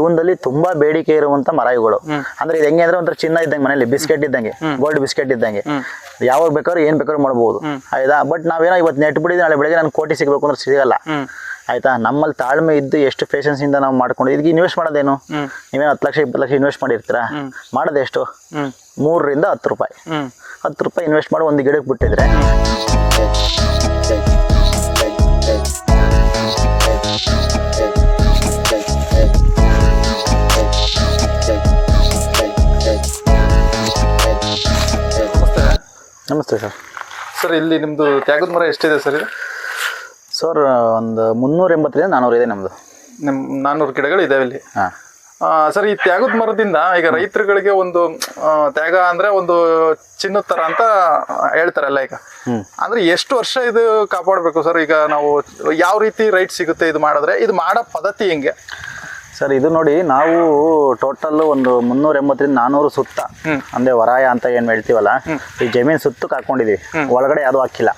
ಜೀವನದಲ್ಲಿ ತುಂಬಾ ಬೇಡಿಕೆ ಇರುವಂತ ಮರಾಯಿಗಳು. ಇವುಗಳು ಅಂದ್ರೆ ಇದು ಹೆಂಗೆ ಅಂದ್ರೆ ಒಂಥರ ಚಿನ್ನ ಇದ್ದಂಗೆ ಮನೇಲಿ ಬಿಸ್ಕೆಟ್ ಇದ್ದಂಗೆ ಗೋಲ್ಡ್ ಬಿಸ್ಕೆಟ್ ಇದ್ದಂಗೆ. ಯಾವಾಗ ಬೇಕಾದ್ರೂ ಏನ್ ಬೇಕಾದ್ರೂ ಮಾಡ್ಬೋದು. ಆಯ್ತಾ? ಬಟ್ ನಾವೇನೋ ಇವತ್ತು ನೆಟ್ ಬಿಡಿದ್ರೆ ನಾಳೆ ಬೆಳಗ್ಗೆ ನಾನು ಕೋಟಿ ಸಿಗಬೇಕು ಅಂದ್ರೆ ಸಿಗಲ್ಲ. ಆಯ್ತಾ? ನಮ್ಮಲ್ಲಿ ತಾಳ್ಮೆ ಇದ್ದು ಎಷ್ಟು ಪೇಷನ್ಸ್ ಇಂದ ನಾವು ಮಾಡ್ಕೊಂಡು ಇದಕ್ಕೆ ಇನ್ವೆಸ್ಟ್ ಮಾಡೋದೇನು? ನೀವೇನು ಹತ್ತು ಲಕ್ಷ ಇಪ್ಪತ್ತು ಲಕ್ಷ ಇನ್ವೆಸ್ಟ್ ಮಾಡಿರ್ತೀರಾ? ಮಾಡೋದು ಎಷ್ಟು? ಮೂರರಿಂದ ಹತ್ತು ರೂಪಾಯಿ. ಹತ್ತು ರೂಪಾಯಿ ಇನ್ವೆಸ್ಟ್ ಮಾಡಿ ಒಂದು ಗಿಡಕ್ಕೆ ಬಿಟ್ಟಿದ್ರೆ. ನಮಸ್ತೆ ಸರ್. ಸರ್ ಇಲ್ಲಿ ನಿಮ್ಮದು ತ್ಯಾಗದ ಮರ ಎಷ್ಟಿದೆ ಸರ್ ಇದು? ಸರ್ ಒಂದು ಮುನ್ನೂರ ಎಂಬತ್ತರಿಂದ ನಾನ್ನೂರು ಇದೆ ನಮ್ಮದು ನಿಮ್ಮ ನಾನ್ನೂರು ಗಿಡಗಳು ಇದಾವೆ ಇಲ್ಲಿ. ಹಾಂ. ಸರ್ ಈ ತ್ಯಾಗದ ಮರದಿಂದ ಈಗ ರೈತರುಗಳಿಗೆ ಒಂದು ಆ, ತ್ಯಾಗ ಅಂದ್ರೆ ಒಂದು ಚಿನ್ನದ ತರ ಅಂತ ಹೇಳ್ತಾರಲ್ಲ ಈಗ. ಅಂದ್ರೆ ಎಷ್ಟು ವರ್ಷ ಇದು ಕಾಪಾಡಬೇಕು ಸರ್? ಈಗ ನಾವು ಯಾವ ರೀತಿ ರೈಟ್ ಸಿಗುತ್ತೆ ಇದು ಮಾಡಿದ್ರೆ? ಇದು ಮಾಡೋ ಪದ್ಧತಿ ಹೆಂಗೆ? ಸರ್ ಇದು ನೋಡಿ ನಾವು ಟೋಟಲ್ ಒಂದು ಮುನ್ನೂರ ಎಂಬತ್ತರಿಂದ ನಾನೂರು ಸುತ್ತ. ಅಂದ್ರೆ ವರಾಯ ಅಂತ ಏನ್ ಹೇಳ್ತೀವಲ್ಲ ಈ ಜಮೀನ್ ಸುತ್ತಕ್ಕೆ ಹಾಕೊಂಡಿದೀವಿ. ಒಳಗಡೆ ಯಾವ್ದು ಹಾಕಿಲ್ಲ.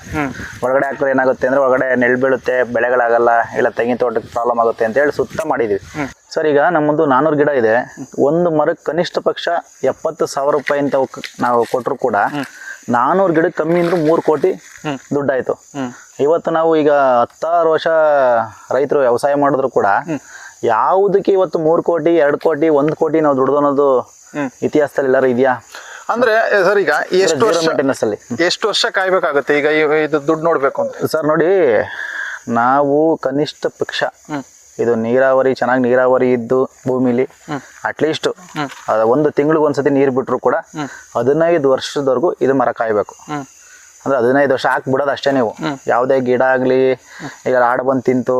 ಒಳಗಡೆ ಹಾಕಿದ್ರೆ ಏನಾಗುತ್ತೆ ಅಂದ್ರೆ ಒಳಗಡೆ ನೆಲ್ ಬೀಳುತ್ತೆ ಬೆಳೆಗಳಾಗಲ್ಲ ಇಲ್ಲ ತೆಂಗಿನ ತೋಟಕ್ಕೆ ಪ್ರಾಬ್ಲಮ್ ಆಗುತ್ತೆ ಅಂತ ಹೇಳಿ ಸುತ್ತ ಮಾಡಿದೀವಿ. ಸರ್ ಈಗ ನಮ್ಮದು ನಾನೂರು ಗಿಡ ಇದೆ. ಒಂದು ಮರಕ್ಕೆ ಕನಿಷ್ಠ ಪಕ್ಷ ಎಪ್ಪತ್ತು ಸಾವಿರ ರೂಪಾಯಿ ಅಂತ ನಾವು ಕೊಟ್ಟರು ಕೂಡ ನಾನೂರು ಗಿಡಕ್ಕೆ ಕಮ್ಮಿ ಅಂದ್ರೆ ಮೂರು ಕೋಟಿ ದುಡ್ಡಾಯ್ತು. ಇವತ್ತು ನಾವು ಈಗ ಹತ್ತಾರು ವರ್ಷ ರೈತರು ವ್ಯವಸಾಯ ಮಾಡಿದ್ರು ಕೂಡ ಯಾವುದಕ್ಕೆ ಇವತ್ತು ಮೂರು ಕೋಟಿ ಎರಡು ಕೋಟಿ ಒಂದು ಕೋಟಿ ನಾವು ದುಡ್ದು ಅನ್ನೋದು ಇತಿಹಾಸದಲ್ಲಿ ಎಲ್ಲರೂ ಇದೆಯಾ? ಅಂದ್ರೆ ಸರ್ ಈಗ ಎಷ್ಟು ವರ್ಷ ಅಲ್ಲಿ. ಎಷ್ಟು ವರ್ಷ ಕಾಯ್ಬೇಕಾಗುತ್ತೆ? ಈಗ ಇದು ದುಡ್ಡು ನೋಡ್ಬೇಕು ಅಂತ. ಸರ್ ನೋಡಿ ನಾವು ಕನಿಷ್ಠ ಪಕ್ಷ ಇದು ನೀರಾವರಿ ಚೆನ್ನಾಗಿ ನೀರಾವರಿ ಇದ್ದು ಭೂಮಿಲಿ ಅಟ್ಲೀಸ್ಟ್ ಒಂದು ತಿಂಗಳಿಗೆ ಒಂದ್ಸತಿ ನೀರು ಬಿಟ್ಟರು ಕೂಡ ಹದಿನೈದು ವರ್ಷದವರೆಗೂ ಇದು ಮರ ಕಾಯ್ಬೇಕು. ಅಂದ್ರೆ ಹದಿನೈದು ವರ್ಷ ಹಾಕಿ ಬಿಡೋದು ಅಷ್ಟೇ ನೀವು. ಯಾವುದೇ ಗಿಡ ಆಗಲಿ ಈಗ ಆಡ ಬಂದು ತಿಂತು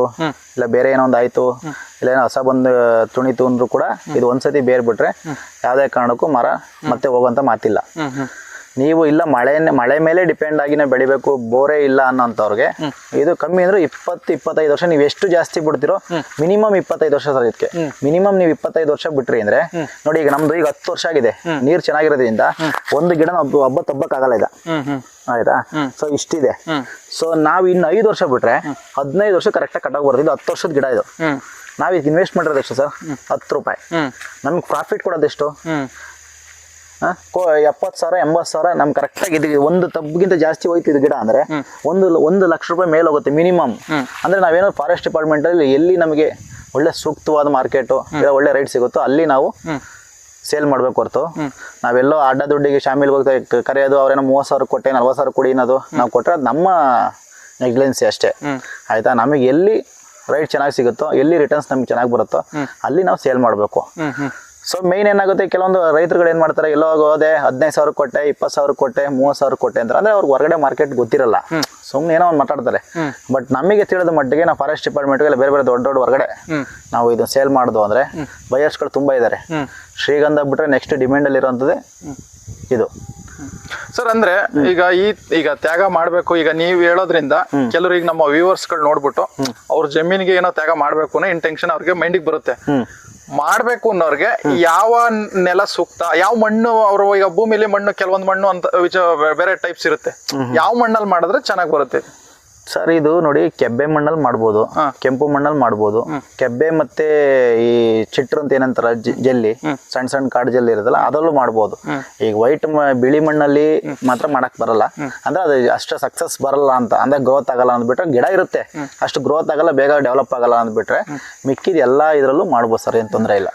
ಇಲ್ಲ ಬೇರೆ ಏನೋ ಒಂದು ಆಯ್ತು ಇಲ್ಲ ಏನೋ ಹೊಸ ಬಂದು ತುಣಿತು ಅಂದ್ರೂ ಕೂಡ ಇದು ಒಂದ್ಸತಿ ಬೇರ್ ಬಿಟ್ರೆ ಯಾವುದೇ ಕಾರಣಕ್ಕೂ ಮರ ಮತ್ತೆ ಹೋಗುವಂತ ಮಾತಿಲ್ಲ. ನೀವು ಇಲ್ಲ ಮಳೆ ಮಳೆ ಮೇಲೆ ಡಿಪೆಂಡ್ ಆಗಿನೇ ಬೆಳಿಬೇಕು ಬೋರೇ ಇಲ್ಲ ಅನ್ನೋಂಥವ್ರಿಗೆ ಇದು ಕಮ್ಮಿ ಅಂದ್ರೆ ಇಪ್ಪತ್ತು ಇಪ್ಪತ್ತೈದು ವರ್ಷ ನೀವು ಎಷ್ಟು ಜಾಸ್ತಿ ಬಿಡ್ತಿರೋ ಮಿನಿಮಮ್ ಇಪ್ಪತ್ತೈದು ವರ್ಷ ಸರ್ ಇದಕ್ಕೆ. ಮಿನಿಮಮ್ ನೀವು ಇಪ್ಪತ್ತೈದು ವರ್ಷ ಬಿಟ್ರಿ ಅಂದ್ರೆ ನೋಡಿ ಈಗ ನಮ್ದು ಈಗ ಹತ್ತು ವರ್ಷ ಆಗಿದೆ. ನೀರು ಚೆನ್ನಾಗಿರೋದ್ರಿಂದ ಒಂದು ಗಿಡ ಒಬ್ಬ ಒಬ್ಬ ತಬ್ಬಕ್ಕಾಗಲ್ಲ ಈಗ ಆಯ್ತಾ? ಸೊ ಇಷ್ಟಿದೆ. ಸೊ ನಾವು ಇನ್ನು ಐದು ವರ್ಷ ಬಿಟ್ರೆ ಹದಿನೈದು ವರ್ಷ ಕರೆಕ್ಟಾಗಿ ಕಟ್ಟಾಗಿ ಬರೋದು ಇದು ಹತ್ತು ವರ್ಷದ ಗಿಡ ಇದು. ನಾವ್ ನಾವು ಇದಕ್ಕೆ ಇನ್ವೆಸ್ಟ್ ಮಾಡಿರೋದು ಎಷ್ಟು ಸರ್? ಹತ್ತು ರೂಪಾಯಿ. ನಮ್ಗೆ ಪ್ರಾಫಿಟ್ ಕೊಡೋದೆಷ್ಟು ಎಪ್ಪತ್ತು ಸಾವಿರ ಎಂಬತ್ತು ಸಾವಿರ ನಮ್ ಕರೆಕ್ಟ್ ಆಗಿ ಇದು ಒಂದು ತಬ್ಗಿಂತ ಜಾಸ್ತಿ ಹೋಯ್ತು ಇದು ಗಿಡ ಅಂದ್ರೆ ಒಂದು ಒಂದು ಲಕ್ಷ ರೂಪಾಯಿ ಮೇಲೆ ಹೋಗುತ್ತೆ ಮಿನಿಮಮ್. ಅಂದ್ರೆ ನಾವೇನೋ ಫಾರೆಸ್ಟ್ ಡಿಪಾರ್ಟ್ಮೆಂಟ್ ಅಲ್ಲಿ ಎಲ್ಲಿ ನಮಗೆ ಒಳ್ಳೆ ಸೂಕ್ತವಾದ ಮಾರ್ಕೆಟು ಇಲ್ಲ ಒಳ್ಳೆ ರೇಟ್ ಸಿಗುತ್ತೋ ಅಲ್ಲಿ ನಾವು ಸೇಲ್ ಮಾಡ್ಬೇಕು ಹೊರತು. ನಾವೆಲ್ಲೋ ಅಡ್ಡ ದುಡ್ಡಿಗೆ ಶಾಮಿಲ್ ಹೋಗ್ತಾ ಕರೆಯೋದು ಅವ್ರೇನೋ ಮೂವತ್ತು ಸಾವಿರ ಕೊಟ್ಟೆ ನಲ್ವತ್ತು ಸಾವಿರ ಕೊಡಿ ಅನ್ನೋದು ನಾವು ಕೊಟ್ಟರೆ ಅದು ನಮ್ಮ ನೆಗ್ಲೆನ್ಸಿ ಅಷ್ಟೇ. ಆಯ್ತಾ? ನಮಗೆ ಎಲ್ಲಿ ರೈಟ್ ಚೆನ್ನಾಗಿ ಸಿಗುತ್ತೋ ಎಲ್ಲಿ ರಿಟರ್ನ್ಸ್ ನಮ್ಗೆ ಚೆನ್ನಾಗಿ ಬರುತ್ತೋ ಅಲ್ಲಿ ನಾವು ಸೇಲ್ ಮಾಡಬೇಕು. ಸೊ ಮೇನ್ ಏನಾಗುತ್ತೆ? ಕೆಲವೊಂದು ರೈತರುಗಳು ಏನ್ ಮಾಡ್ತಾರೆ? ಎಲ್ಲೋ ಹೋದೆ ಹದಿನೈದು ಸಾವಿರ ಕೊಟ್ಟೆ ಇಪ್ಪತ್ತು ಸಾವಿರ ಕೊಟ್ಟೆ ಮೂವತ್ತು ಸಾವಿರ ಕೊಟ್ಟೆ ಅಂತ ಅಂದ್ರೆ ಅವ್ರಿಗೆ ಹೊರಗಡೆ ಮಾರ್ಕೆಟ್ ಗೊತ್ತಿರಲ್ಲ. ಸುಮ್ಮನೆ ಏನೋ ಒಂದು ಮಾತಾಡ್ತಾರೆ. ಬಟ್ ನಮಗೆ ತಿಳಿದ ಮಟ್ಟಿಗೆ ನಾವು ಫಾರೆಸ್ಟ್ ಡಿಪಾರ್ಟ್ಮೆಂಟ್ ಗೆಲ್ಲ ಬೇರೆ ಬೇರೆ ದೊಡ್ಡ ದೊಡ್ಡ ಹೊರಗಡೆ ನಾವು ಇದು ಸೇಲ್ ಮಾಡೋದು ಅಂದ್ರೆ ಬಯರ್ಸ್ಗಳು ತುಂಬಾ ಇದ್ದಾರೆ ಶ್ರೀಗಂಧ ಬಿಟ್ರೆ ನೆಕ್ಸ್ಟ್ ಡಿಮ್ಯಾಂಡ್ ಅಲ್ಲಿ ಇರುವಂತದ್ದೇ ಇದು. ಸರ್ ಅಂದ್ರೆ ಈಗ ಈ ಈಗ ತ್ಯಾಗ ಮಾಡ್ಬೇಕು ಈಗ ನೀವ್ ಹೇಳೋದ್ರಿಂದ ಕೆಲವರು ಈಗ ನಮ್ಮ ವ್ಯೂವರ್ಸ್ಗಳು ನೋಡ್ಬಿಟ್ಟು ಅವ್ರ ಜಮೀನಿಗೆ ಏನೋ ತ್ಯಾಗ ಮಾಡ್ಬೇಕು ಅನ್ನೋ ಇಂಟೆನ್ಷನ್ ಅವ್ರಿಗೆ ಮೈಂಡಿಗೆ ಬರುತ್ತೆ. ಮಾಡ್ಬೇಕು ಅನ್ನೋರ್ಗೆ ಯಾವ ನೆಲ ಸೂಕ್ತ ಯಾವ ಮಣ್ಣು ಅವರು ಈಗ ಭೂಮಿಲಿ ಮಣ್ಣು ಕೆಲವೊಂದು ಮಣ್ಣು ಅಂತ ಬೇರೆ ಟೈಪ್ಸ್ ಇರುತ್ತೆ. ಯಾವ ಮಣ್ಣಲ್ಲಿ ಮಾಡಿದ್ರೆ ಚೆನ್ನಾಗಿ ಬರುತ್ತೆ? ಸರ್ ಇದು ನೋಡಿ ಕೆಬ್ಬೆ ಮಣ್ಣಲ್ಲಿ ಮಾಡ್ಬೋದು. ಕೆಂಪು ಮಣ್ಣಲ್ಲಿ ಮಾಡ್ಬೋದು. ಕೆಬ್ಬೆ ಮತ್ತೆ ಈ ಚಿಟ್ರು ಅಂತ ಏನಂತಾರ ಜೆಲ್ಲಿ ಸಣ್ಣ ಸಣ್ಣ ಕಾಡು ಜೆಲ್ಲಿ ಇರೋದಲ್ಲ ಅದರಲ್ಲೂ ಮಾಡ್ಬೋದು. ಈಗ ವೈಟ್ ಬಿಳಿ ಮಣ್ಣಲ್ಲಿ ಮಾತ್ರ ಮಾಡಕ್ ಬರಲ್ಲ. ಅಂದ್ರೆ ಅದು ಅಷ್ಟು ಸಕ್ಸಸ್ ಬರಲ್ಲ ಅಂತ. ಅಂದ್ರೆ ಗ್ರೋತ್ ಆಗಲ್ಲ ಅಂದ್ಬಿಟ್ರೆ ಗಿಡ ಇರುತ್ತೆ. ಅಷ್ಟು ಗ್ರೋತ್ ಆಗಲ್ಲ ಬೇಗ ಡೆವಲಪ್ ಆಗಲ್ಲ ಅಂದ್ಬಿಟ್ರೆ ಮಿಕ್ಕಿದ ಎಲ್ಲಾ ಇದ್ರಲ್ಲೂ ಮಾಡ್ಬೋದು ಸರ್ ಏನ್ ತೊಂದರೆ ಇಲ್ಲ.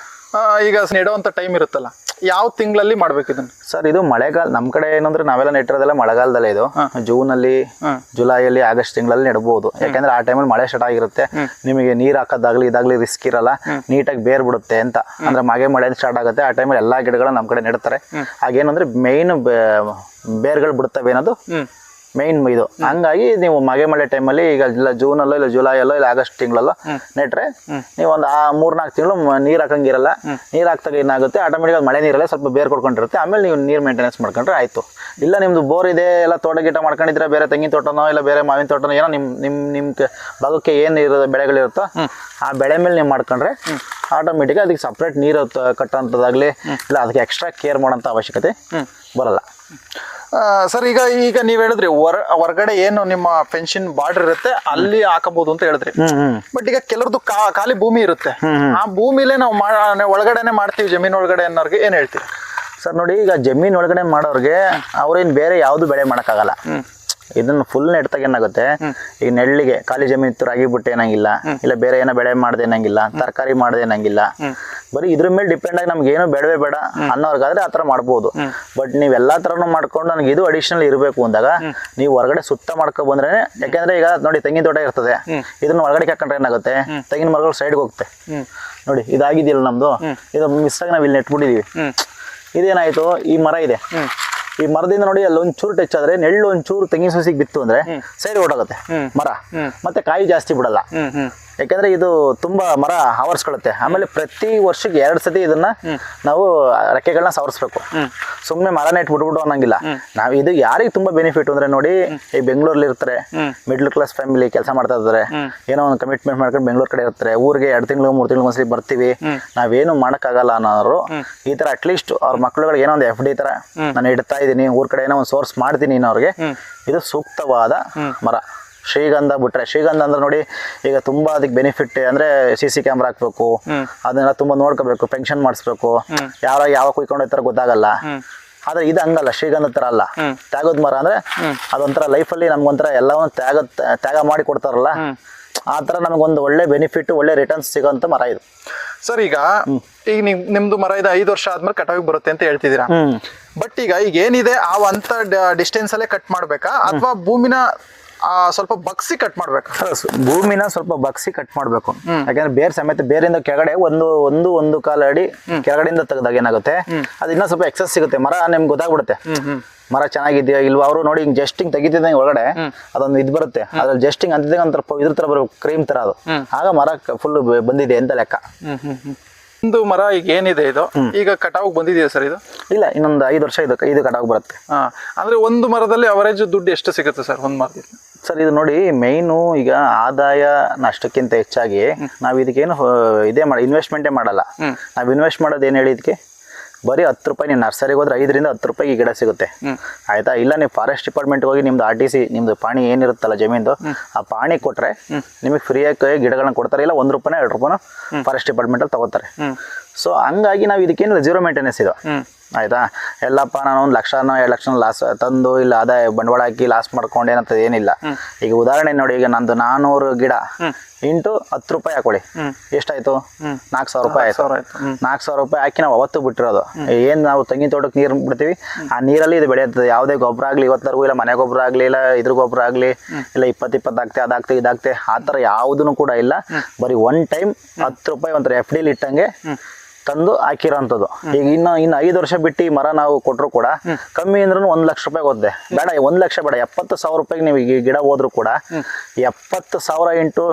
ಈಗ ನೆಡುವಂತ ಟೈಮ್ ಇರುತ್ತಲ್ಲ. ಯಾವ ತಿಂಗಳಲ್ಲಿ ಮಾಡ್ಬೇಕು ಇದನ್ನ? ಸರ್ ಇದು ಮಳೆಗಾಲ ನಮ್ ಕಡೆ ಏನಂದ್ರೆ ನಾವೆಲ್ಲ ನೆಟ್ಟಿರೋದೆಲ್ಲ ಮಳೆಗಾಲದಲ್ಲೇ ಇದು. ಜೂನ್ ಅಲ್ಲಿ ಜುಲೈಯಲ್ಲಿ ಆಗಸ್ಟ್ ತಿಂಗಳಲ್ಲಿ ನೆಡಬಹುದು ಯಾಕಂದ್ರೆ ಆ ಟೈಮಲ್ಲಿ ಮಳೆ ಸ್ಟಾರ್ಟ್ ಆಗಿರುತ್ತೆ. ನಿಮಗೆ ನೀರ್ ಹಾಕೋದಾಗ್ಲಿ ಇದಾಗ್ಲಿ ರಿಸ್ಕ್ ಇರಲ್ಲ. ನೀಟಾಗಿ ಬೇರ್ ಬಿಡುತ್ತೆ ಅಂತ ಅಂದ್ರೆ ಮಾಗೆ ಮಳೆ ಸ್ಟಾರ್ಟ್ ಆಗುತ್ತೆ. ಆ ಟೈಮಲ್ಲಿ ಎಲ್ಲಾ ಗಿಡಗಳನ್ನ ನಮ್ ಕಡೆ ನೆಡ್ತಾರೆ. ಹಾಗೇನಂದ್ರೆ ಮೇನ್ ಬೇರ್ಗಳು ಬಿಡುತ್ತವೆ ಅನ್ನೋದು ಮೇನ್ ಇದು. ಹಂಗಾಗಿ ನೀವು ಮಗೆ ಮಳೆ ಟೈಮಲ್ಲಿ ಈಗ ಇಲ್ಲ ಜೂನ್ ಅಲ್ಲೋ ಇಲ್ಲ ಜುಲೈ ಅಲ್ಲೋ ಇಲ್ಲ ಆಗಸ್ಟ್ ತಿಂಗಳಲ್ಲೋ ನೆಟ್ರೆ ನೀವು ಒಂದು ಆ ಮೂರ್ನಾಲ್ಕು ತಿಂಗಳು ನೀರು ಹಾಕಂಗಿರಲ್ಲ ನೀರು ಹಾಕ್ದಾಗ ಏನಾಗುತ್ತೆ? ಆಟೋಮೆಟಿಕ್ ಮಳೆ ನೀರಲ್ಲೇ ಸ್ವಲ್ಪ ಬೇರ್ ಕೊಡ್ಕೊಂಡಿರುತ್ತೆ. ಆಮೇಲೆ ನೀವು ನೀರ್ ಮೇಂಟೆನೆನ್ಸ್ ಮಾಡ್ಕೊಂಡ್ರೆ ಆಯ್ತು. ಇಲ್ಲ ನಿಮ್ದು ಬೋರ್ ಇದೆ ಎಲ್ಲ ತೋಟ ಗಿಟ ಮಾಡ್ಕೊಂಡಿದ್ರೆ ಬೇರೆ ತೆಂಗಿನ ತೋಟನೋ ಇಲ್ಲ ಬೇರೆ ಮಾವಿನ ತೋಟನೋ ಏನೋ ನಿಮ್ ನಿಮ್ ನಿಮ್ ಕ- ಭಾಗಕ್ಕೆ ಏನು ಇರೋ ಬೆಳೆಗಳಿರುತ್ತೋ ಆ ಬೆಳೆ ಮೇಲೆ ನೀವು ಮಾಡ್ಕೊಂಡ್ರೆ ಆಟೋಮೆಟಿಕ್ ಅದಕ್ಕೆ ಸಪ್ರೇಟ್ ನೀರು ಕಟ್ಟೋಂಥದ್ದಾಗಲಿ ಇಲ್ಲ ಅದಕ್ಕೆ ಎಕ್ಸ್ಟ್ರಾ ಕೇರ್ ಮಾಡೋಂಥ ಅವಶ್ಯಕತೆ ಬರಲ್ಲ. ಸರ್ ಈಗ ಈಗ ನೀವ್ ಹೇಳಿದ್ರಿ ಹೊರ ಹೊರಗಡೆ ಏನು ನಿಮ್ಮ ಪೆನ್ಷನ್ ಬಾರ್ಡರ್ ಇರುತ್ತೆ ಅಲ್ಲಿ ಹಾಕಬಹುದು ಅಂತ ಹೇಳಿದ್ರಿ. ಬಟ್ ಈಗ ಕೆಲವ್ರದ್ದು ಖಾಲಿ ಭೂಮಿ ಇರುತ್ತೆ. ಆ ಭೂಮಿಲೇ ನಾವು ಒಳಗಡೆನೆ ಮಾಡ್ತೀವಿ ಜಮೀನ್ ಒಳಗಡೆ ಅನ್ನೋರ್ಗೆ ಏನ್ ಹೇಳ್ತೀರಿ? ಸರ್ ನೋಡಿ ಈಗ ಜಮೀನ್ ಒಳಗಡೆ ಮಾಡೋರ್ಗೆ ಅವ್ರೇನ್ ಬೇರೆ ಯಾವ್ದು ಬೆಳೆ ಮಾಡಕ್ಕಾಗಲ್ಲ. ಇದನ್ನ ಫುಲ್ ನೆಡ್ತಾಗ ಏನಾಗುತ್ತೆ? ಈಗ ನೆಳ್ಳಿಗೆ ಖಾಲಿ ಜಮೀನ್ ಇತ್ತು ರಾಗಿ ಬಿಟ್ಟು ಏನಂಗಿಲ್ಲ ಇಲ್ಲ ಬೇರೆ ಏನೋ ಬೆಳೆ ಮಾಡದೆ ಏನಂಗಿಲ್ಲ ತರಕಾರಿ ಮಾಡ್ದೆ ಏನಂಗಿಲ್ಲ ಬರೀ ಇದ್ರ ಮೇಲೆ ಡಿಪೆಂಡ್ ಆಗಿ ನಮ್ಗೆ ಏನೋ ಬೇಡವೇ ಬೇಡ ಅನ್ನೋರ್ಗಾದ್ರೆ ಆತರ ಮಾಡ್ಬೋದು. ಬಟ್ ನೀವು ಎಲ್ಲಾ ತರನು ಮಾಡ್ಕೊಂಡು ನನಗೆ ಇದು ಅಡಿಷನಲ್ ಇರಬೇಕು ಅಂದಾಗ ನೀವು ಹೊರಗಡೆ ಸುತ್ತ ಮಾಡ್ಕೊ ಬಂದ್ರೆ ಯಾಕೆಂದ್ರೆ ಈಗ ನೋಡಿ ತೆಂಗಿನ ತೋಟ ಇರ್ತದೆ. ಇದನ್ನ ಒಳಗಡೆ ಹಾಕೊಂಡ್ರೆ ಏನಾಗುತ್ತೆ? ತೆಂಗಿನ ಮರಗಳು ಸೈಡ್ಗೆ ಹೋಗುತ್ತೆ. ನೋಡಿ ಇದಾಗಿದೆಯಲ್ಲ ನಮ್ದು. ಇದು ಮಿಸ್ ಆಗಿ ನಾವು ಇಲ್ಲಿ ನೆಟ್ಬಿಟ್ಟಿದೀವಿ. ಇದೇನಾಯ್ತು? ಈ ಮರ ಇದೆ. ಈ ಮರದಿಂದ ನೋಡಿ ಅಲ್ಲಿ ಒಂಚೂರು ಟಚ್ ಆದ್ರೆ ನೆಳ್ಳು ಒಂಚೂರು ತೆಂಗಿನ ಸಸಿಗೆ ಬಿತ್ತು ಅಂದ್ರೆ ಸೈಡ್ ಹೊರಟೋಗುತ್ತೆ ಮರ. ಮತ್ತೆ ಕಾಯಿ ಜಾಸ್ತಿ ಬಿಡಲ್ಲ. ಯಾಕಂದ್ರೆ ಇದು ತುಂಬಾ ಮರ ಆವರಿಸ್ಕೊಳ್ಳುತ್ತೆ. ಆಮೇಲೆ ಪ್ರತಿ ವರ್ಷಕ್ಕೆ ಎರಡ್ ಸತಿ ಇದನ್ನ ನಾವು ರೆಕ್ಕೆಗಳನ್ನ ಸವರಿಸ್ಬೇಕು. ಸುಮ್ಮನೆ ಮರನ ಇಟ್ಬಿಟ್ಬಿಟ್ಟು ಅನ್ನಂಗಿಲ್ಲ. ನಾವು ಇದು ಯಾರಿಗೆ ತುಂಬಾ ಬೆನಿಫಿಟ್ ಅಂದ್ರೆ ನೋಡಿ ಈ ಬೆಂಗಳೂರಲ್ಲಿ ಇರ್ತಾರೆ ಮಿಡ್ಲ್ ಕ್ಲಾಸ್ ಫ್ಯಾಮಿಲಿ ಕೆಲಸ ಮಾಡ್ತಾ ಇದ್ದಾರೆ ಏನೋ ಒಂದು ಕಮಿಟ್ಮೆಂಟ್ ಮಾಡ್ಕೊಂಡು ಬೆಂಗಳೂರು ಕಡೆ ಇರ್ತಾರೆ. ಊರಿಗೆ ಎರಡು ತಿಂಗಳು ಮೂರು ತಿಂಗಳು ಒಂದ್ಸಲಿ ಬರ್ತೀವಿ. ನಾವೇನು ಮಾಡೋಕ್ಕಾಗಲ್ಲ ಅನ್ನೋರು ಈ ತರ ಅಟ್ಲೀಸ್ಟ್ ಅವ್ರ ಮಕ್ಳುಗಳಿಗೆ ಏನೋ ಒಂದು ಎಫ್ ಡಿ ತರ ನಾನು ಇಡ್ತಾ ಇದ್ದೀನಿ ಊರ್ ಕಡೆ ಏನೋ ಒಂದು ಸೋರ್ಸ್ ಮಾಡ್ತೀನಿ ಅವ್ರಿಗೆ ಇದು ಸೂಕ್ತವಾದ ಮರ. ಶ್ರೀಗಂಧ ಬಿಟ್ರೆ ಶ್ರೀಗಂಧ ಅಂದ್ರೆ ನೋಡಿ ಈಗ ತುಂಬಾ ಅದಕ್ಕೆ ಬೆನಿಫಿಟ್ ಅಂದ್ರೆ ಸಿ ಸಿ ಕ್ಯಾಮ್ರಾ ಹಾಕ್ಬೇಕು ಅದನ್ನೆಲ್ಲ ತುಂಬಾ ನೋಡ್ಕೋಬೇಕು ಪೆನ್ಷನ್ ಮಾಡಿಸ್ಬೇಕು. ಯಾರ ಯಾವ ಕುಯ್ಕೊಂಡು ತರ ಗೊತ್ತಾಗಲ್ಲ. ಆದ್ರೆ ಇದು ಹಂಗಲ್ಲ ಶ್ರೀಗಂಧ ತರ ಅಲ್ಲ. ತ್ಯಾಗದ ಮರ ಅಂದ್ರೆ ಅದೊಂಥರ ಲೈಫಲ್ಲಿ ನಮ್ಗೊಂಥರ ಎಲ್ಲವನ್ನ ತ್ಯಾಗ ತ್ಯಾಗ ಮಾಡಿ ಕೊಡ್ತಾರಲ್ಲ. ಆ ತರ ನಮಗೊಂದು ಒಳ್ಳೆ ಬೆನಿಫಿಟ್ ಒಳ್ಳೆ ರಿಟರ್ನ್ಸ್ ಸಿಗೋಂಥ ಮರ ಇದು. ಸರ್ ಈಗ ಈಗ ನಿಮ್ ನಿಮ್ದು ಮರ ಇದೆ ಐದು ವರ್ಷ ಆದ್ಮೇಲೆ ಕಟಾವಿಗೆ ಬರುತ್ತೆ ಅಂತ ಹೇಳ್ತಿದ್ದೀರಾ? ಬಟ್ ಈಗ ಈಗ ಏನಿದೆ ಆ ಅಂತ ಡಿಸ್ಟೆನ್ಸ್ ಅಲ್ಲೇ ಕಟ್ ಮಾಡ್ಬೇಕಾ? ಅಥವಾ ಭೂಮಿನ ಸ್ವಲ್ಪ ಬಗ್ಸಿ ಕಟ್ ಮಾಡ್ಬೇಕು. ಭೂಮಿನ ಸ್ವಲ್ಪ ಬಗ್ಸಿ ಕಟ್ ಮಾಡ್ಬೇಕು. ಯಾಕಂದ್ರೆ ಬೇರ್ ಸಮೇತ ಬೇರಿಂದ ಕೆಳಗಡೆ ಒಂದು ಒಂದು ಒಂದು ಕಾಲ ಅಡಿ ಕೆಳಗಡೆಯಿಂದ ತೆಗೆದಾಗ ಏನಾಗುತ್ತೆ? ಅದು ಇನ್ನೂ ಸ್ವಲ್ಪ ಎಕ್ಸಸ್ ಸಿಗುತ್ತೆ. ಮರ ನಿಮ್ಗೆ ಗೊತ್ತಾಗ್ಬಿಡುತ್ತೆ. ಮರ ಚೆನ್ನಾಗಿದೆಯಾ ಇಲ್ವಾ? ಅವರು ನೋಡಿ ಹಿಂಗ್ ಜಸ್ಟಿಂಗ್ ತೆಗಿತಿದ್ದಂಗೆ ಒಳಗಡೆ ಅದೊಂದು ಇದು ಬರುತ್ತೆ. ಅದ್ರಲ್ಲಿ ಜಸ್ಟಿಂಗ್ ಅಂತಿದ್ದಂಗೆ ಒಂಥರ ಇದ್ರ ತರ ಬರಬೇಕು ಕ್ರೀಮ್ ತರ ಅದು. ಆಗ ಮರ ಫುಲ್ ಬಂದಿದೆ ಅಂತ ಲೆಕ್ಕ. ಒಂದು ಮರ ಈಗ ಏನಿದೆ ಇದು? ಈಗ ಕಟಾವ್ ಬಂದಿದೆಯಾ ಸರ್ ಇದು? ಇಲ್ಲ ಇನ್ನೊಂದು ಐದು ವರ್ಷ ಇದು ಇದು ಕಟಾವ್ ಬರುತ್ತೆ. ಹಾ ಅಂದ್ರೆ ಒಂದು ಮರದಲ್ಲಿ ಅವರೇಜ್ ದುಡ್ಡು ಎಷ್ಟು ಸಿಗುತ್ತೆ ಸರ್ ಒಂದು ಮರದಿಂದ ಸರ್ ಇದು ನೋಡಿ ಮೇಯ್ನು ಈಗ ಆದಾಯ ನಷ್ಟಕ್ಕಿಂತ ಹೆಚ್ಚಾಗಿ ನಾವು ಇದಕ್ಕೇನು ಇದೇ ಮಾಡಿ ಇನ್ವೆಸ್ಟ್ಮೆಂಟೇ ಮಾಡಲ್ಲ. ನಾವು ಇನ್ವೆಸ್ಟ್ ಮಾಡೋದು ಏನು ಹೇಳಿ ಇದಕ್ಕೆ ಬರೀ ಹತ್ತು ರೂಪಾಯಿ ನೀವು ನರ್ಸರಿಗೆ ಹೋದ್ರೆ ಐದರಿಂದ ಹತ್ತು ರೂಪಾಯಿ ಈ ಗಿಡ ಸಿಗುತ್ತೆ. ಆಯ್ತಾ? ಇಲ್ಲ ನೀವು ಫಾರೆಸ್ಟ್ ಡಿಪಾರ್ಟ್ಮೆಂಟ್ ಹೋಗಿ ನಿಮ್ದು ಆರ್ ಟಿ ಸಿ ನಿಮ್ದು ಪಾಣಿ ಏನಿರುತ್ತಲ್ಲ ಜಮೀನ್ದು ಆ ಪಾಣಿ ಕೊಟ್ರೆ ನಿಮಗೆ ಫ್ರೀಯಾಗಿ ಗಿಡಗಳನ್ನ ಕೊಡ್ತಾರೆ ಇಲ್ಲ ಒಂದು ರೂಪಾಯಿ ಎರಡು ರೂಪಾಯಿ ಫಾರೆಸ್ಟ್ ಡಿಪಾರ್ಟ್ಮೆಂಟಲ್ಲಿ ತಗೋತಾರೆ. ಸೊ ಹಂಗಾಗಿ ನಾವು ಇದಕ್ಕೇನಿಲ್ಲ ಜೀರೋ ಮೇಂಟೆನೆನ್ಸ್ ಇದು. ಆಯ್ತಾ? ಎಲ್ಲಪ್ಪ ನಾನು ಒಂದು ಲಕ್ಷನೋ ಎರಡು ಲಕ್ಷ ಲಾಸ್ ತಂದು ಇಲ್ಲ ಅದೇ ಬಂಡವಾಳ ಹಾಕಿ ಲಾಸ್ ಮಾಡ್ಕೊಂಡು ಏನಂತ ಏನಿಲ್ಲ. ಈಗ ಉದಾಹರಣೆ ನೋಡಿ ಈಗ ನಂದು ನಾನೂರು ಗಿಡ ಇಂಟು ಹತ್ತು ರೂಪಾಯಿ ಹಾಕೊಳ್ಳಿ. ಎಷ್ಟಾಯ್ತು? ನಾಲ್ಕು ಸಾವಿರ ರೂಪಾಯಿ ಆಯ್ತು. ನಾಲ್ಕು ಸಾವಿರ ರೂಪಾಯಿ ಹಾಕಿ ನಾವು ಅವತ್ತು ಬಿಟ್ಟಿರೋದು. ಏನು ನಾವು ತೆಂಗಿನ ತೋಟಕ್ಕೆ ನೀರು ಬಿಡ್ತೀವಿ? ಆ ನೀರಲ್ಲಿ ಇದು ಬೆಳೆಯುತ್ತದೆ. ಯಾವುದೇ ಗೊಬ್ಬರ ಆಗಲಿ ಇವತ್ತರೆಗೂ ಇಲ್ಲ ಮನೆ ಗೊಬ್ಬರ ಆಗಲಿ ಇಲ್ಲ ಇದ್ರ ಗೊಬ್ಬರ ಆಗಲಿ ಇಲ್ಲ ಇಪ್ಪತ್ತು ಇಪ್ಪತ್ತು ಹಾಕ್ತೆ ಅದಾಗ್ತೆ ಇದಾಗ್ತೆ ಆ ಥರ ಯಾವುದೂ ಕೂಡ ಇಲ್ಲ. ಬರೀ ಒನ್ ಟೈಮ್ ಹತ್ತು ರೂಪಾಯಿ ಒಂಥರ ಎಫ್ ಡಿಲಿ ಇಟ್ಟಂಗೆ ತಂದು ಹಾಕಿರೋಂಥದ್ದು. ಈಗ ಇನ್ನು ಇನ್ನು ಐದು ವರ್ಷ ಬಿಟ್ಟು ಈ ಮರ ನಾವು ಕೊಟ್ಟರು ಕೂಡ ಕಮ್ಮಿ ಅಂದ್ರೂ ಒಂದು ಲಕ್ಷ ರೂಪಾಯಿ ಓದ್ದೆ ಬೇಡ ಒಂದು ಲಕ್ಷ ಬೇಡ ಎಪ್ಪತ್ತು ಸಾವಿರ ರೂಪಾಯಿಗೆ ನೀವು ಈ ಗಿಡ ಹೋದ್ರು ಕೂಡ ಎಪ್ಪತ್ತು ಸಾವಿರ ಇಂಟು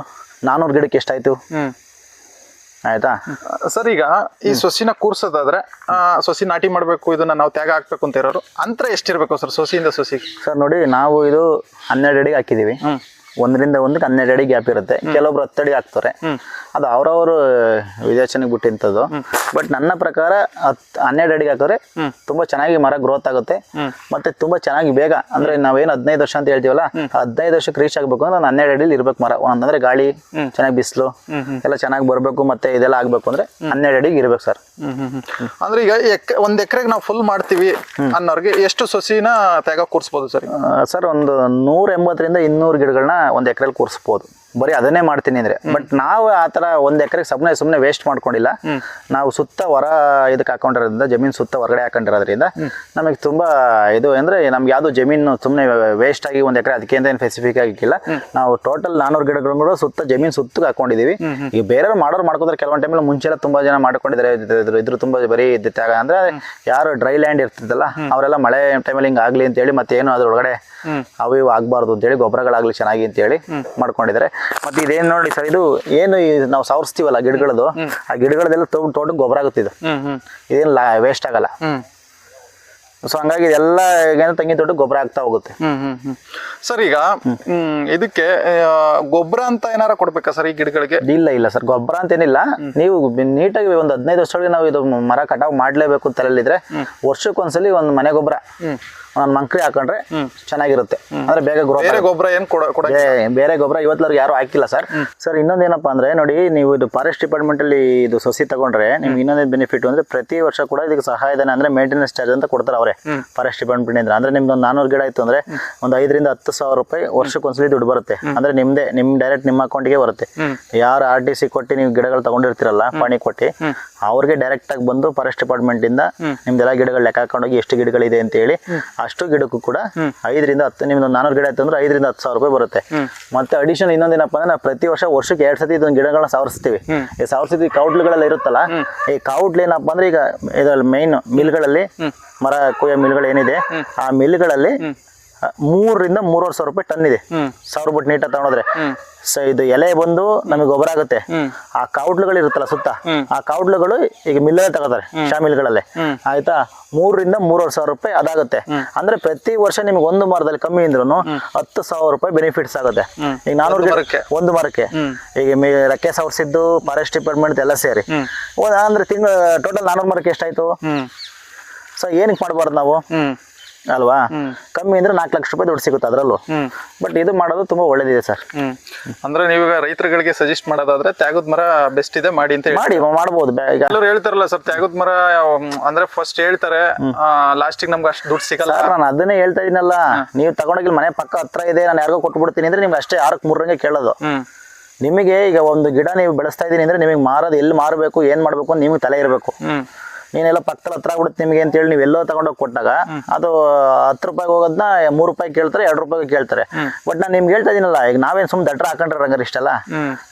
ನಾನ್ನೂರು ಗಿಡಕ್ಕೆ ಎಷ್ಟಾಯ್ತು? ಆಯ್ತಾ? ಸರ್ ಈಗ ಈ ಸೊಸಿನ ಕೂರ್ಸೋದಾದ್ರೆ ಸೊಸಿ ನಾಟಿ ಮಾಡಬೇಕು ಇದನ್ನ ನಾವು ತ್ಯಾಗ ಹಾಕ್ಬೇಕು ಅಂತ ಇರೋರು ಅಂತರ ಎಷ್ಟಿರ್ಬೇಕು ಸರ್ ಸೊಸಿಯಿಂದ ಸೊಸಿ ಸರ್ ನೋಡಿ ನಾವು ಇದು ಹನ್ನೆರಡು ಅಡಿಗೆ ಹಾಕಿದೀವಿ ಒಂದರಿಂದ ಒಂದಕ್ಕೆ ಹನ್ನೆರಡು ಅಡಿ ಗ್ಯಾಪ್ ಇರುತ್ತೆ. ಕೆಲವೊಬ್ರು ಹತ್ತಡಿ ಅಡಿ ಹಾಕ್ತಾರೆ. ಅದು ಅವ್ರವ್ರ ವಿವೇಚನೆಗೆ ಬಿಟ್ಟಿಂಥದ್ದು ಬಟ್ ನನ್ನ ಪ್ರಕಾರ ಹತ್ ಹನ್ನೆರಡು ಅಡಿಗೆ ಹಾಕಿದ್ರೆ ತುಂಬಾ ಚೆನ್ನಾಗಿ ಮರ ಗ್ರೋತ್ ಆಗುತ್ತೆ. ಮತ್ತೆ ತುಂಬಾ ಚೆನ್ನಾಗಿ ಬೇಗ ಅಂದ್ರೆ ನಾವೇನು ಹದಿನೈದು ವರ್ಷ ಅಂತ ಹೇಳ್ತೀವಲ್ಲ ಹದಿನೈದು ವರ್ಷಕ್ಕೆ ರೀಚ್ ಆಗ್ಬೇಕು ಅಂದ್ರೆ ನಾನು ಹನ್ನೆರಡು ಅಡಿಲಿ ಇರ್ಬೇಕು ಮರ. ಒಂದಂದ್ರೆ ಗಾಳಿ ಚೆನ್ನಾಗಿ ಬಿಸಿಲು ಎಲ್ಲ ಚೆನ್ನಾಗಿ ಬರಬೇಕು ಮತ್ತೆ ಇದೆಲ್ಲ ಆಗ್ಬೇಕು ಅಂದ್ರೆ ಹನ್ನೆರಡು ಅಡಿಗೆ ಇರ್ಬೇಕು ಸರ್. ಅಂದ್ರೆ ಈಗ ಒಂದ್ ಎಕರೆಗೆ ನಾವು ಫುಲ್ ಮಾಡ್ತೀವಿ ಅನ್ನೋರ್ಗೆ ಎಷ್ಟು ಸೊಸಿನ ತೆಗ ಕೂರ್ಸ್ಬೋದು ಸರ್? ಸರ್ ಒಂದು ನೂರ ಎಂಬತ್ತರಿಂದ ಇನ್ನೂರು ಗಿಡಗಳನ್ನ ಒಂದು ಎಕರೆಲಿ ಕೂರಿಸ್ಬೋದು. ಬರೀ ಅದನ್ನೇ ಮಾಡ್ತೀನಿ ಅಂದ್ರೆ. ಬಟ್ ನಾವು ಆ ಥರ ಒಂದು ಎಕರೆಗೆ ಸುಮ್ಮನೆ ಸುಮ್ಮನೆ ವೇಸ್ಟ್ ಮಾಡ್ಕೊಂಡಿಲ್ಲ. ನಾವು ಸುತ್ತ ಹೊರ ಇದಕ್ಕೆ ಹಾಕೊಂಡಿರೋದ್ರಿಂದ ಜಮೀನ್ ಸುತ್ತ ಹೊರಗಡೆ ಹಾಕೊಂಡಿರೋದ್ರಿಂದ ನಮಗೆ ತುಂಬಾ ಇದು ಅಂದ್ರೆ ನಮ್ಗೆ ಯಾವುದು ಜಮೀನು ಸುಮ್ಮನೆ ವೇಸ್ಟ್ ಆಗಿ ಒಂದು ಎಕರೆ ಅದಕ್ಕೆ ಏನ್ ಸ್ಪೆಸಿಫಿಕ್ ಆಗಿಲ್ಲ ನಾವು ಟೋಟಲ್ ನಾನೂರು ಗಿಡಗಳು ಕೂಡ ಸುತ್ತ ಜಮೀನ್ ಸುತ್ತ ಹಾಕೊಂಡಿದೀವಿ. ಈಗ ಬೇರೆಯವ್ರು ಮಾಡೋರು ಮಾಡ್ಕೊಂಡ್ರೆ ಕೆಲವೊಂದ್ ಟೈಮ್ ಮುಂಚೆ ಎಲ್ಲ ತುಂಬಾ ಜನ ಮಾಡ್ಕೊಂಡಿದ್ದಾರೆ. ಇದ್ರ- ತುಂಬಾ ಬರೀ ಇದ್ದಾಗ ಅಂದ್ರೆ ಯಾರು ಡ್ರೈ ಲ್ಯಾಂಡ್ ಇರ್ತಿದ್ದಲ್ಲ ಅವರೆಲ್ಲ ಮಳೆ ಟೈಮಲ್ಲಿ ಹಿಂಗೆ ಆಗ್ಲಿ ಅಂತ ಹೇಳಿ ಮತ್ತೆ ಏನು ಅದ್ರೊಳಗಡೆ ಅವು ಇವು ಆಗ್ಬಾರ್ದು ಅಂತೇಳಿ ಗೊಬ್ಬರಗಳಾಗ್ಲಿ ಚೆನ್ನಾಗಿ ಅಂತ ಹೇಳಿ ಮಾಡ್ಕೊಂಡಿದ್ದಾರೆ. ಮತ್ತೆ ಇದೇನು ನೋಡಿ ಸರ್ ಇದು ಏನು ನಾವು ಸಾವರ್ಸ್ತೀವಲ್ಲ ಗಿಡಗಳದು ಆ ಗಿಡಗಳದೆಲ್ಲ ತೋಟ ಗೊಬ್ಬರ ಆಗುತ್ತೆ ಹ್ಮ್ ಇದೇನು ವೇಸ್ಟ್ ಆಗಲ್ಲ. ಸೊ ಹಂಗಾಗಿ ಇದೆಲ್ಲ ಏನೋ ತಂಗಿ ತೋಟ ಗೊಬ್ಬರ ಆಗ್ತಾ ಹೋಗುತ್ತೆ. ಸರ್ ಈಗ ಇದಕ್ಕೆ ಗೊಬ್ಬರ ಅಂತ ಏನಾರ ಕೊಡ್ಬೇಕಾ ಸರ್ ಈ ಗಿಡಗಳಿಗೆ? ಇಲ್ಲ ಇಲ್ಲ ಸರ್ ಗೊಬ್ಬರ ಅಂತೇನಿಲ್ಲ ನೀವು ಬಿ- ನೀಟಾಗಿ ಒಂದು ಹದಿನೈದು ವರ್ಷಗಳಿಗೆ ನಾವು ಇದು ಮರ ಕಟಾವು ಮಾಡ್ಲೇಬೇಕು ಅಂತ ತಲೆಯಲ್ಲಿದ್ರೆ ವರ್ಷಕ್ಕೊಂದ್ಸಲಿ ಒಂದು ಮನೆ ಗೊಬ್ಬರ. ಒಂದು ಮಂಕ್ರಿ ಹಾಕೊಂಡ್ರೆ ಚೆನ್ನಾಗಿರುತ್ತೆ. ಅಂದ್ರೆ ಬೇಗ ಗ್ರೋ ಬೇರೆ ಗೊಬ್ಬರ ಏನ್ ಕೊಡ ಬೇರೆ ಗೊಬ್ಬರ ಇವತ್ತವರೆಗೆ ಯಾರು ಹಾಕಿಲ್ಲ ಸರ್. ಸರ್ ಇನ್ನೊಂದೇನಪ್ಪ ಅಂದ್ರೆ ನೋಡಿ ನೀವು ಇದು ಫಾರೆಸ್ಟ್ ಡಿಪಾರ್ಟ್ಮೆಂಟ್ ಅಲ್ಲಿ ಇದು ಸಸಿ ತಗೊಂಡ್ರೆ ನಿಮ್ಗೆ ಇನ್ನೊಂದು ಬೆನಿಫಿಟ್ ಅಂದ್ರೆ ಪ್ರತಿ ವರ್ಷ ಕೂಡ ಇದಕ್ಕೆ ಸಹಾಯಧನ ಅಂದ್ರೆ ಮೇಂಟೆನೆನ್ಸ್ ಚಾರ್ಜ್ ಅಂತ ಕೊಡ್ತಾರೆ ಅವರೇ. ಫಾರೆಸ್ಟ್ ಡಿಪಾರ್ಟ್ಮೆಂಟ್ ಇಂದ. ಅಂದ್ರೆ ನಿಮ್ದು ಒಂದು ನಾನೂರು ಗಿಡ ಇತ್ತು ಅಂದ್ರೆ ಒಂದು ಐದರಿಂದ ಹತ್ತು ಸಾವಿರ ರೂಪಾಯಿ ವರ್ಷಕ್ಕೆ ಒಂದ್ಸಲಿ ದುಡ್ಡು ಬರುತ್ತೆ. ಅಂದ್ರೆ ನಿಮ್ದೇ ನಿಮ್ ಡೈರೆಕ್ಟ್ ನಿಮ್ಮ ಅಕೌಂಟ್ಗೆ ಬರುತ್ತೆ. ಯಾರು ಆರ್ ಟಿ ಸಿ ಕೊಟ್ಟು ನೀವು ಗಿಡಗಳು ತಗೊಂಡಿರ್ತೀರಲ್ಲ ಪಾಣಿ ಕೊಟ್ಟು ಅವ್ರಿಗೆ ಡೈರೆಕ್ಟ್ ಆಗಿ ಬಂದು ಫಾರೆಸ್ಟ್ ಡಿಪಾರ್ಟ್ಮೆಂಟ್ ಇಂದ ನಿಮ್ದೆಲ್ಲ ಗಿಡಗಳು ಲೆಕ್ಕ ಹಾಕೊಂಡೋಗಿ ಎಷ್ಟು ಗಿಡಗಳಿದೆ ಅಂತ ಹೇಳಿ ಅಷ್ಟು ಗಿಡಕ್ಕೂ ಕೂಡ ಐದರಿಂದ ಹತ್ತು ನಿಮ್ದು ನಾನೂರು ಗಿಡ ಆಯ್ತು ಅಂದ್ರೆ ಐದರಿಂದ ಹತ್ತು ಸಾವಿರ ರೂಪಾಯಿ ಬರುತ್ತೆ. ಮತ್ತೆ ಅಡಿಷನಲ್ ಇನ್ನೊಂದೇನಪ್ಪ ಅಂದ್ರೆ ನಾವು ಪ್ರತಿ ವರ್ಷ ವರ್ಷಕ್ಕೆ ಎರಡ್ ಸತಿ ಇದೊಂದು ಗಿಡಗಳನ್ನ ಸಾವರಿಸ್ತೀವಿ. ಈ ಸಾವರಿಸಿದ ಕೌಟ್ಲುಗಳೆಲ್ಲ ಇರುತ್ತಲ್ಲ ಈ ಕೌಟ್ಲ್ ಏನಪ್ಪ ಅಂದ್ರೆ ಈಗ ಇದ್ರಲ್ಲಿ ಮೈನ್ ಮಿಲ್ಗಳಲ್ಲಿ ಮರ ಕೊಯ್ಯೋ ಮಿಲ್ಗಳು ಏನಿದೆ ಆ ಮಿಲ್ಗಳಲ್ಲಿ ಮೂರರಿಂದ ಮೂರುವರೆ ಸಾವಿರ ರೂಪಾಯಿ ಟನ್ ಇದೆ. ಸಾವಿರ ಬಿಟ್ಟು ನೀಟಾಗಿ ತಗೊಂಡ್ರೆ ಸೊ ಇದು ಎಲೆ ಬಂದು ನಮಗೆ ಗೊಬ್ಬರ ಆಗುತ್ತೆ. ಆ ಕೌಡ್ಲುಗಳು ಇರುತ್ತಲ್ಲ ಸುತ್ತ ಆ ಕೌಡ್ಲುಗಳು ಈಗ ಮಿಲ್ಲಲ್ಲೇ ತಗೋತಾರೆ ಶಾಮಿಲ್ಗಳಲ್ಲೇ ಆಯ್ತಾ? ಮೂರರಿಂದ ಮೂರುವರೆ ಸಾವಿರ ರೂಪಾಯಿ ಅದಾಗುತ್ತೆ. ಅಂದ್ರೆ ಪ್ರತಿ ವರ್ಷ ನಿಮ್ಗೆ ಒಂದು ಮರದಲ್ಲಿ ಕಮ್ಮಿ ಅಂದ್ರೂ ಹತ್ತು ಸಾವಿರ ರೂಪಾಯಿ ಬೆನಿಫಿಟ್ಸ್ ಆಗುತ್ತೆ. ಈಗ ನಾನೂರು. ಒಂದು ಮರಕ್ಕೆ ಈಗ ರಕ್ಕೆ ಸವರ್ಸಿದ್ದು ಫಾರೆಸ್ಟ್ ಡಿಪಾರ್ಟ್ಮೆಂಟ್ ಎಲ್ಲ ಸೇರಿ. ಅಂದ್ರೆ ತಿಂಗಳ ಟೋಟಲ್ ನಾನೂರು ಮರಕ್ಕೆ ಎಷ್ಟಾಯ್ತು? ಸೊ ಏನಕ್ಕೆ ಮಾಡಬಾರ್ದು ನಾವು? ಅಲ್ವಾ? ಕಮ್ಮಿ ಅಂದ್ರೆ ನಾಲ್ಕು ಲಕ್ಷ ರೂಪಾಯಿ ದುಡ್ಡು ಸಿಗುತ್ತೆ ಅದರಲ್ಲೂ. ಬಟ್ ಇದು ಮಾಡೋದು ತುಂಬಾ ಒಳ್ಳೇದಿದೆ ಸರ್. ಅಂದ್ರೆ ನೀವೀಗ ರೈತರುಗಳಿಗೆ ಸಜೆಸ್ಟ್ ಮಾಡೋದಾದ್ರೆ ತ್ಯಾಗದ ಮರ ಬೆಸ್ಟ್ ಇದೆ ಮಾಡಿ ಅಂತ ಹೇಳಿ ಮಾಡಿ ಮಾಡಬಹುದು ಎಲ್ಲರೂ ಹೇಳ್ತಾರಲ್ಲ ಸರ್ ತ್ಯಾಗದ ಮರ ಅಂದ್ರೆ ಫಸ್ಟ್ ಹೇಳ್ತಾರೆ ಲಾಸ್ಟಿಗೆ ನಮ್ಗೆ ಅಷ್ಟು ದುಡ್ಡು ಸಿಗಲ್ಲ. ನಾನು ಅದನ್ನೇ ಹೇಳ್ತಾ ಇದೀನಲ್ಲ ನೀವು ತಗೊಂಡೋಗಿ ಮನೆ ಪಕ್ಕ ಹತ್ರ ಇದೆ ನಾನು ಯಾರಿಗೋ ಕೊಟ್ಬಿಡ್ತೀನಿ ಅಂದ್ರೆ ನಿಮ್ಗೆ ಅಷ್ಟೇ ಆರಕ್ಕೆ ಮೂರಂಗೆ ಕೇಳೋದು. ನಿಮಗೆ ಈಗ ಒಂದು ಗಿಡ ನೀವು ಬೆಳೆಸ್ತಾ ಇದೀನಿ ಅಂದ್ರೆ ನಿಮಗೆ ಮಾರೋದು ಎಲ್ಲಿ ಮಾರಬೇಕು ಏನ್ ಮಾಡ್ಬೇಕು ಅಂತ ನಿಮಗೆ ತಲೆ ಇರಬೇಕು. ನೀನೆಲ್ಲ ಪಕ್ಕದ ಹತ್ರ ಆಗ್ಬಿಡುತ್ತೆ ನಿಮಗೆ ಅಂತೇಳಿ ನೀವು ಎಲ್ಲೋ ತಗೊಂಡೋಗಿ ಕೊಟ್ಟಾಗ ಅದು ಹತ್ತು ರೂಪಾಯಿಗೆ ಹೋಗೋದನ್ನ ಮೂರು ರೂಪಾಯಿ ಕೇಳ್ತಾರೆ ಎರಡು ರೂಪಾಯಿಗೆ ಕೇಳ್ತಾರೆ. ಬಟ್ ನಾನು ನಿಮ್ಗೆ ಹೇಳ್ತಾ ಇದೀನಲ್ಲ ಈಗ ನಾವೇನು ಸುಮ್ಮನೆ ದಡ್ರ ಹಾಕೊಂಡ್ರೆ ರಂಗರ್ ಇಷ್ಟಲ್ಲ?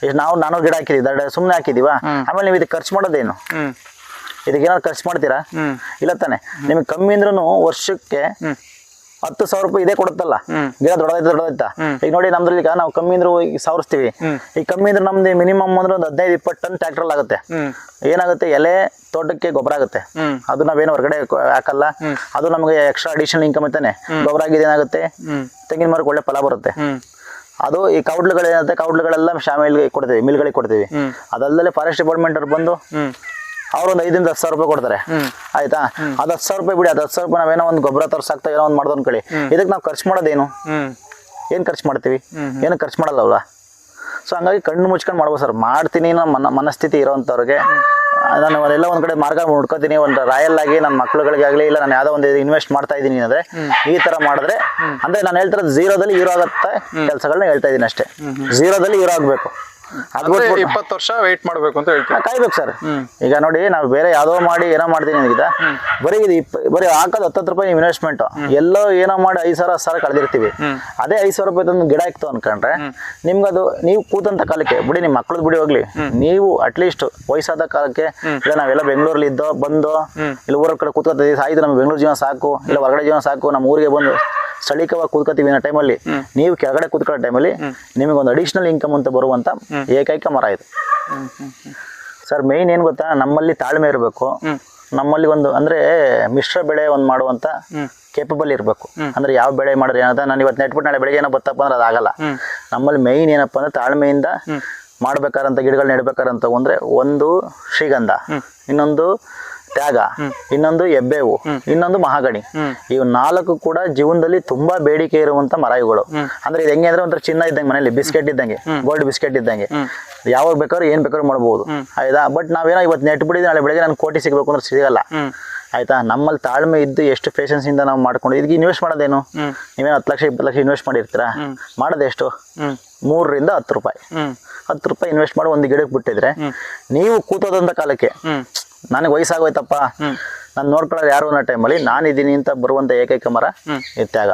ಈಗ ನಾವು ನಾನು ಗಿಡ ಹಾಕಿದೀವಿ ದಡ ಸುಮ್ಮನೆ ಹಾಕಿದೀವ? ಆಮೇಲೆ ನೀವು ಇದಕ್ಕೆ ಖರ್ಚು ಮಾಡೋದೇನು? ಇದಕ್ಕೆ ಏನಾದ್ರು ಖರ್ಚು ಮಾಡ್ತೀರಾ? ಇಲ್ಲ ತಾನೆ. ನಿಮಗೆ ಕಮ್ಮಿ ಅಂದ್ರೂ ವರ್ಷಕ್ಕೆ ಹತ್ತು ಸಾವಿರ ರೂಪಾಯಿ ಇದೇ ಕೊಡುತ್ತಲ್ಲ. ಗಿಡ ದೊಡ್ಡದಾಯ್ತು ದೊಡ್ಡದಾಯ್ತಾ? ಈಗ ನೋಡಿ ನಮ್ದ್ರಲ್ಲಿ ಈಗ ನಾವು ಕಮ್ಮಿ ಅಂದ್ರೆ ಈ ಈಗ ಕಮ್ಮಿ ಅಂದ್ರೆ ನಮ್ದು ಮಿನಿಮಮ್ ಅಂದ್ರೆ ಒಂದು ಹದಿನೈದು ಇಪ್ಪತ್ತು ಟನ್ ಟ್ರ್ಯಾಕ್ಟರ್ ಆಗುತ್ತೆ. ಏನಾಗುತ್ತೆ? ಎಲೆ ತೋಟಕ್ಕೆ ಗೊಬ್ಬರ ಆಗುತ್ತೆ. ಅದು ನಾವೇನು ಹೊರಗಡೆ ಹಾಕಲ್ಲ. ಅದು ನಮಗೆ ಎಕ್ಸ್ಟ್ರಾ ಅಡಿಷನಲ್ ಇನ್ಕಮ್ ಅಂತಾನೆ. ಗೊಬ್ಬರ ಆಗಿದೆ ಏನಾಗುತ್ತೆ? ತೆಂಗಿನ ಮರಕ್ಕೆ ಒಳ್ಳೆ ಫಲ ಬರುತ್ತೆ. ಅದು ಈ ಕೌಡ್ಲುಗಳು ಏನಾಗುತ್ತೆ? ಕೌಡ್ಲುಗಳೆಲ್ಲ ಶಾಮಿಲ್ಗೆ ಕೊಡ್ತೀವಿ ಮಿಲ್ಗಳಿಗೆ ಕೊಡ್ತೀವಿ. ಅದಲ್ಲದೆ ಫಾರೆಸ್ಟ್ ಡಿಪಾರ್ಟ್ಮೆಂಟ್ ಅವ್ರು ಬಂದು ಹ್ಮ್ ಅವ್ರು ಒಂದು ಐದಿಂದ ಹತ್ತು ಸಾವಿರ ರೂಪಾಯಿ ಕೊಡ್ತಾರೆ. ಆಯ್ತಾ? ಅದ್ ಹತ್ತು ಸಾವಿರ ರೂಪಾಯಿ ಬಿಡಿ ಅದ್ ಹತ್ತು ಸಾವಿರ ರೂಪಾಯಿ ನಾವೇನೋ ಒಂದು ಗೊಬ್ಬರ ತರ್ಸಾಕ್ತಾ ಏನೋ ಒಂದು ಮಾಡ್ದು ಅನ್ಕೊಳ್ಳಿ ಇದಕ್ಕೆ ನಾವು ಖರ್ಚು ಮಾಡೋದೇನು? ಏನು ಖರ್ಚು ಮಾಡ್ತೀವಿ? ಏನು ಖರ್ಚು ಮಾಡಲ್ಲವಲ್ಲ ಸೊ ಹಂಗಾಗಿ ಕಣ್ಣು ಮುಚ್ಕೊಂಡು ಮಾಡ್ಬೋದು ಸರ್. ಮಾಡ್ತೀನಿ ನನ್ನ ಮನ ಮನಸ್ಥಿತಿ ಇರೋವಂಥವ್ರಿಗೆ ನಾನು ಎಲ್ಲ ಒಂದು ಕಡೆ ಮಾರ್ಗ ಹುಡ್ಕೋತೀನಿ ಒಂದು ರಾಯಲ್ ಆಗಿ ನನ್ನ ಮಕ್ಳುಗಳಿಗೆ ಆಗಲಿ ಇಲ್ಲ ನಾನು ಯಾವುದೋ ಒಂದು ಇನ್ವೆಸ್ಟ್ ಮಾಡ್ತಾ ಇದ್ದೀನಿ ಅಂದ್ರೆ ಈ ಥರ ಮಾಡಿದ್ರೆ ಅಂದ್ರೆ ನಾನು ಹೇಳ್ತಿರೋದು ಝೀರೋದಲ್ಲಿ ಹೀರೋ ಆಗತ್ತೆ ಕೆಲಸಗಳನ್ನ ಹೇಳ್ತಾ ಇದ್ದೀನಿ ಅಷ್ಟೇ. ಝೀರೋದಲ್ಲಿ ಹೀರೋ ಆಗಬೇಕು. ಇಪ್ಪತ್ತು ವರ್ಷ ವೇಟ್ ಮಾಡ್ಬೇಕು ಅಂತ ಹೇಳ್ತೀನಿ ನಾ ಕಾಯ್ಬೇಕು ಸರ್. ಈಗ ನೋಡಿ ನಾವು ಬೇರೆ ಯಾವ್ದೋ ಮಾಡಿ ಏನೋ ಮಾಡ್ತೀನಿ ಅಂದಿದ್ದ ಬರೀ ಇದು ಬರೀ ಹಾಕೋದು ಹತ್ತತ್ತು ರೂಪಾಯಿ ಇನ್ವೆಸ್ಟ್ಮೆಂಟ್ ಎಲ್ಲೋ ಏನೋ ಮಾಡಿ ಐದು ಸಾವಿರ ಹತ್ತು ಸಾವಿರ ಕಳೆದಿರ್ತೀವಿ ಅದೇ ಐದು ಸಾವಿರ ರೂಪಾಯಿ ತಂದು ಗಿಡ ಇತ್ತು ಅನ್ಕೊಂಡ್ರೆ ನಿಮ್ಗದು ನೀವು ಕೂತಂತ ಕಾಲಕ್ಕೆ ಬಿಡಿ ನಿಮ್ಮ ಮಕ್ಳದ್ ಬಿಡಿ ಹೋಗ್ಲಿ. ನೀವು ಅಟ್ಲೀಸ್ಟ್ ವಯಸ್ಸಾದ ಕಾಲಕ್ಕೆ ಇಲ್ಲ ನಾವೆಲ್ಲ ಬೆಂಗಳೂರಲ್ಲಿ ಇದ್ದೋ ಬಂದು ಇಲ್ಲ ಊರ ಕಡೆ ಕೂತ್ಕೊತೀವಿ ಆಯ್ತು ನಮ್ಮ ಬೆಂಗಳೂರು ಜೀವನ ಸಾಕು ಇಲ್ಲ ಹೊರಗಡೆ ಜೀವನ ಸಾಕು ನಮ್ಮ ಊರಿಗೆ ಬಂದು ಸ್ಥಳೀಯವಾಗಿ ಕೂತ್ಕೋತೀವಿ ಅನ್ನೋ ಟೈಮಲ್ಲಿ ನೀವು ಕೆಳಗಡೆ ಕೂತ್ಕೊಳ್ಳೋ ಟೈಮಲ್ಲಿ ನಿಮಗೆ ಒಂದು ಅಡಿಷನಲ್ ಇನ್ಕಮ್ ಅಂತ ಬರುವಂತ ಏಕೈಕ ಮರ ಇದು. ಸರ್ ಮೇಯ್ನ್ ಏನು ಗೊತ್ತಾ? ನಮ್ಮಲ್ಲಿ ತಾಳ್ಮೆ ಇರಬೇಕು. ನಮ್ಮಲ್ಲಿ ಒಂದು ಅಂದ್ರೆ ಮಿಶ್ರ ಬೆಳೆ ಒಂದು ಮಾಡುವಂತ ಕೇಪಬಲ್ ಇರಬೇಕು. ಅಂದ್ರೆ ಯಾವ ಬೆಳೆ ಮಾಡಿದ್ರೆ ಏನಂತ ನಾನು ಇವತ್ತು ನೆಟ್ಬಿಟ್ಟು ನಾಳೆ ಬೆಳಿಗ್ಗೆ ಏನೋ ಬತ್ತಪ್ಪ ಅಂದ್ರೆ ಅದಾಗಲ್ಲ. ನಮ್ಮಲ್ಲಿ ಮೇಯ್ನ್ ಏನಪ್ಪ ಅಂದ್ರೆ ತಾಳ್ಮೆಯಿಂದ ಮಾಡ್ಬೇಕಾರಂತ ಗಿಡಗಳು ನೆಡ್ಬೇಕಾರಂತ ಅಂದ್ರೆ ಒಂದು ಶ್ರೀಗಂಧ. ಇನ್ನೊಂದು ತ್ಯಾಗ. ಇನ್ನೊಂದು ಎಬ್ಬೇವು ಇನ್ನೊಂದು ಮಹಾಗಣಿ. ಇವು ನಾಲ್ಕು ಕೂಡ ಜೀವನದಲ್ಲಿ ತುಂಬಾ ಬೇಡಿಕೆ ಇರುವಂತ ಮರ ಇವುಗಳು ಅಂದ್ರೆ ಇದು ಹೆಂಗೆ ಅಂದ್ರೆ ಒಂಥರ ಚಿನ್ನ ಇದ್ದಂಗೆ ಮನೇಲಿ ಬಿಸ್ಕೆಟ್ ಇದ್ದಂಗೆ ಗೋಲ್ಡ್ ಬಿಸ್ಕೆಟ್ ಇದ್ದಂಗೆ. ಯಾವಾಗ ಬೇಕಾದ್ರೂ ಏನ್ ಬೇಕಾದ್ರೂ ಮಾಡ್ಬೋದು. ಆಯ್ತಾ? ಬಟ್ ನಾವೇನೋ ಇವತ್ತು ನೆಟ್ ಬಿಡಿದ್ರೆ ನಾಳೆ ಬೆಳಗ್ಗೆ ನನ್ಗೆ ಕೋಟಿ ಸಿಗಬೇಕು ಅಂದ್ರೆ ಸಿಗಲ್ಲ. ಆಯ್ತಾ? ನಮ್ಮಲ್ಲಿ ತಾಳ್ಮೆ ಇದ್ದು ಎಷ್ಟು ಪೇಷನ್ಸ್ ಇಂದ ನಾವು ಮಾಡ್ಕೊಂಡು ಇದಕ್ಕೆ ಇನ್ವೆಸ್ಟ್ ಮಾಡೋದೇನು? ನೀವೇನು ಹತ್ತು ಲಕ್ಷ ಇಪ್ಪತ್ತು ಲಕ್ಷ ಇನ್ವೆಸ್ಟ್ ಮಾಡಿರ್ತೀರಾ? ಮಾಡೋದೆಷ್ಟು ಮೂರರಿಂದ ಹತ್ತು ರೂಪಾಯಿ. ಹತ್ತು ರೂಪಾಯಿ ಇನ್ವೆಸ್ಟ್ ಮಾಡಿ ಒಂದು ಗಿಡಕ್ಕೆ ಬಿಟ್ಟಿದ್ರೆ ನೀವು ಕೂತೋದಂತ ಕಾಲಕ್ಕೆ ನನಗೆ ವಯಸ್ಸಾಗೋಯ್ತಪ್ಪ. ನಾನು ನೋಡ್ಕೊಳ್ಳೋದು ಯಾರು ಅನ್ನೋ ಟೈಮಲ್ಲಿ ನಾನಿದ್ದೀನಿ ಅಂತ ಬರುವಂಥ ಏಕೈಕ ಮರ ಈ ತ್ಯಾಗ.